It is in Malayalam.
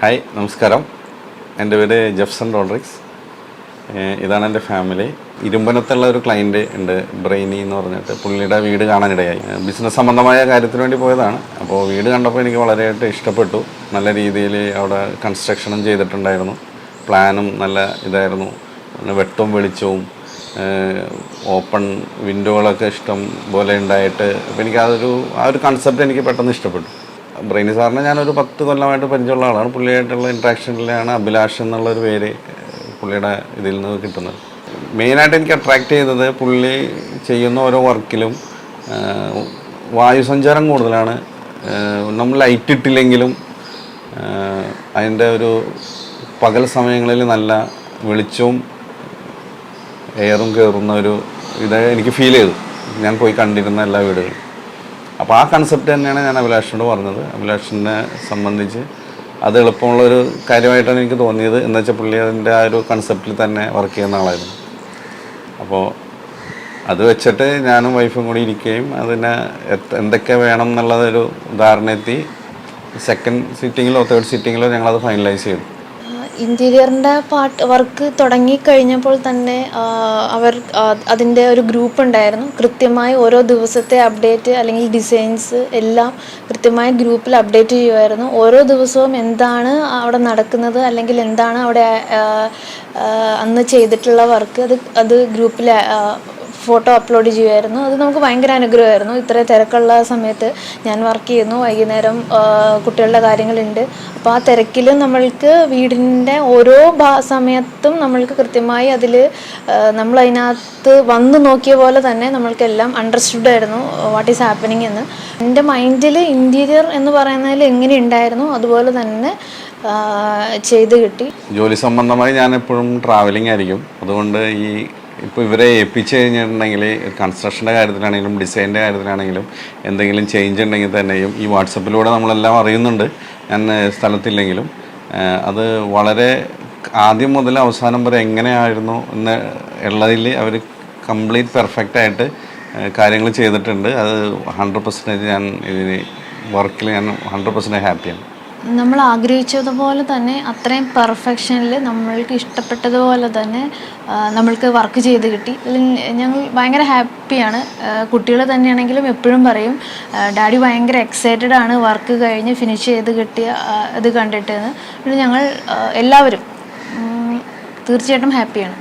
ഹായ് നമസ്കാരം. എന്റെ പേര് ജെഫ്സൺ റോഡ്രിക്സ്. ഇതാണ് എന്റെ ഫാമിലി. ഇരുമ്പനത്തുള്ള ഒരു ക്ലയന്റ് ഉണ്ട് ബ്രെയിനി എന്ന് പറഞ്ഞിട്ട്. പുള്ളിയുടെ വീട് കാണാനിടയായി. ബിസിനസ് സംബന്ധമായ കാര്യത്തിന് വേണ്ടി പോയതാണ്. അപ്പോൾ വീട് കണ്ടപ്പോൾ എനിക്ക് വളരെയായിട്ട് ഇഷ്ടപ്പെട്ടു. നല്ല രീതിയിൽ അവിടെ കൺസ്ട്രക്ഷനും ചെയ്തിട്ടുണ്ടായിരുന്നു. പ്ലാനും നല്ല ഇതായിരുന്നു. വെട്ടവും വെളിച്ചവും ഓപ്പൺ വിൻഡോകളൊക്കെ ഇഷ്ടം പോലെ ഉണ്ടായിട്ട്. അപ്പോൾ എനിക്ക് അതൊരു ആ ഒരു കൺസെപ്റ്റ് എനിക്ക് പെട്ടെന്ന് ഇഷ്ടപ്പെട്ടു. ബ്രെയിനി സാറിനെ ഞാനൊരു പത്ത് കൊല്ലമായിട്ട് പരിചയമുള്ള ആളാണ്. പുള്ളിയായിട്ടുള്ള ഇൻട്രാക്ഷനിലാണ് അഭിലാഷ് എന്നുള്ളൊരു പേര് പുള്ളിയുടെ ഇതിൽ നിന്ന് കിട്ടുന്നത്. മെയിനായിട്ട് എനിക്ക് അട്രാക്റ്റ് ചെയ്തത് പുള്ളി ചെയ്യുന്ന ഓരോ വർക്കിലും വായുസഞ്ചാരം കൂടുതലാണ്. നമ്മൾ ലൈറ്റ് ഇട്ടില്ലെങ്കിലും അതിന്റെ ഒരു പകൽ സമയങ്ങളിൽ നല്ല വെളിച്ചവും എയറും കയറുന്ന ഒരു ഇത് എനിക്ക് ഫീൽ ചെയ്തു. ഞാൻ പോയി കണ്ടിരുന്ന എല്ലാ വീടുകളും. അപ്പോൾ ആ കൺസെപ്റ്റ് തന്നെയാണ് ഞാൻ അഭിലാഷിനോട് പറഞ്ഞത്. അഭിലാഷിനെ സംബന്ധിച്ച് അത് എളുപ്പമുള്ളൊരു കാര്യമായിട്ടാണ് എനിക്ക് തോന്നിയത്. എന്ന് വെച്ചാൽ പുള്ളി അതിന്റെ ആ ഒരു കൺസെപ്റ്റിൽ തന്നെ വർക്ക് ചെയ്യുന്ന ആളായിരുന്നു. അപ്പോൾ അത് വെച്ചിട്ട് ഞാനും വൈഫും കൂടി ഇരിക്കുകയും അതിനെ എന്തൊക്കെ വേണം എന്നുള്ളതൊരു ധാരണയെത്തി സെക്കൻഡ് സിറ്റിങ്ങിലോ തേർഡ് സിറ്റിങ്ങിലോ ഞങ്ങളത് ഫൈനലൈസ് ചെയ്തു. ഇന്റീരിയറിന്റെ പാർട്ട് വർക്ക് തുടങ്ങിക്കഴിഞ്ഞപ്പോൾ തന്നെ അവർ അതിന്റെ ഒരു ഗ്രൂപ്പ് ഉണ്ടായിരുന്നു. കൃത്യമായി ഓരോ ദിവസത്തെ അപ്ഡേറ്റ് അല്ലെങ്കിൽ ഡിസൈൻസ് എല്ലാം കൃത്യമായി ഗ്രൂപ്പിൽ അപ്ഡേറ്റ് ചെയ്യുമായിരുന്നു ഓരോ ദിവസവും എന്താണ് അവിടെ നടക്കുന്നത് അല്ലെങ്കിൽ എന്താണ് അവിടെ അന്ന് ചെയ്തിട്ടുള്ള വർക്ക് അത് അത് ഗ്രൂപ്പിൽ ഫോട്ടോ അപ്ലോഡ് ചെയ്യുമായിരുന്നു അത് നമുക്ക് ഭയങ്കര അനുഗ്രഹമായിരുന്നു. ഇത്ര തിരക്കുള്ള സമയത്ത് ഞാൻ വർക്ക് ചെയ്യുന്നു. വൈകുന്നേരം കുട്ടികളുടെ കാര്യങ്ങളുണ്ട്. അപ്പോൾ ആ തിരക്കിൽ നമ്മൾക്ക് വീടിന്റെ ഓരോ സമയത്തും നമ്മൾക്ക് കൃത്യമായി അതിൽ നമ്മൾ അതിനകത്ത് വന്ന് നോക്കിയ പോലെ തന്നെ നമ്മൾക്കെല്ലാം അണ്ടർസ്റ്റുഡ് ആയിരുന്നു വാട്ട് ഈസ് ഹാപ്പനിങ് എന്ന്. എന്റെ മൈൻഡിൽ ഇന്റീരിയർ എന്ന് പറയുന്നതിൽ എങ്ങനെ ഉണ്ടായിരുന്നു അതുപോലെ തന്നെ ചെയ്ത് കിട്ടി. ജോലി സംബന്ധമായി ഞാൻ എപ്പോഴും ട്രാവലിംഗ് ആയിരിക്കും. അതുകൊണ്ട് ഈ ഇപ്പോൾ ഇവരെ ഏൽപ്പിച്ചു കഴിഞ്ഞിട്ടുണ്ടെങ്കിൽ കൺസ്ട്രക്ഷന്റെ കാര്യത്തിലാണെങ്കിലും ഡിസൈനിന്റെ കാര്യത്തിലാണെങ്കിലും എന്തെങ്കിലും ചേഞ്ച് ഉണ്ടെങ്കിൽ തന്നെയും ഈ വാട്സപ്പിലൂടെ നമ്മളെല്ലാം അറിയുന്നുണ്ട്. ഞാൻ സ്ഥലത്തില്ലെങ്കിലും. അത് വളരെ ആദ്യം മുതൽ അവസാനം വരെ എങ്ങനെയായിരുന്നു എന്ന് ഉള്ളതിൽ അവർ കംപ്ലീറ്റ് പെർഫെക്റ്റ് ആയിട്ട് കാര്യങ്ങൾ ചെയ്തിട്ടുണ്ട്. അത് ഹൺഡ്രഡ് പെർസെന്റേജ് ഞാൻ ഇതിന് വർക്കിൽ ഞാൻ ഹൺഡ്രഡ് പെർസെന്റേജ് ഹാപ്പിയാണ് നമ്മൾ ആഗ്രഹിച്ചതുപോലെ തന്നെ അത്രയും പെർഫെക്ഷനിൽ നമ്മൾക്ക് ഇഷ്ടപ്പെട്ടതുപോലെ തന്നെ നമ്മൾക്ക് വർക്ക് ചെയ്ത് കിട്ടി. ഞങ്ങൾ ഭയങ്കര ഹാപ്പിയാണ്. കുട്ടികൾ തന്നെയാണെങ്കിലും എപ്പോഴും പറയും ഡാഡി ഭയങ്കര എക്സൈറ്റഡ് ആണ് വർക്ക് കഴിഞ്ഞ് ഫിനിഷ് ചെയ്ത് കിട്ടിയ ഇത് കണ്ടിട്ടെന്ന്. ഞങ്ങൾ എല്ലാവരും തീർച്ചയായിട്ടും ഹാപ്പിയാണ്.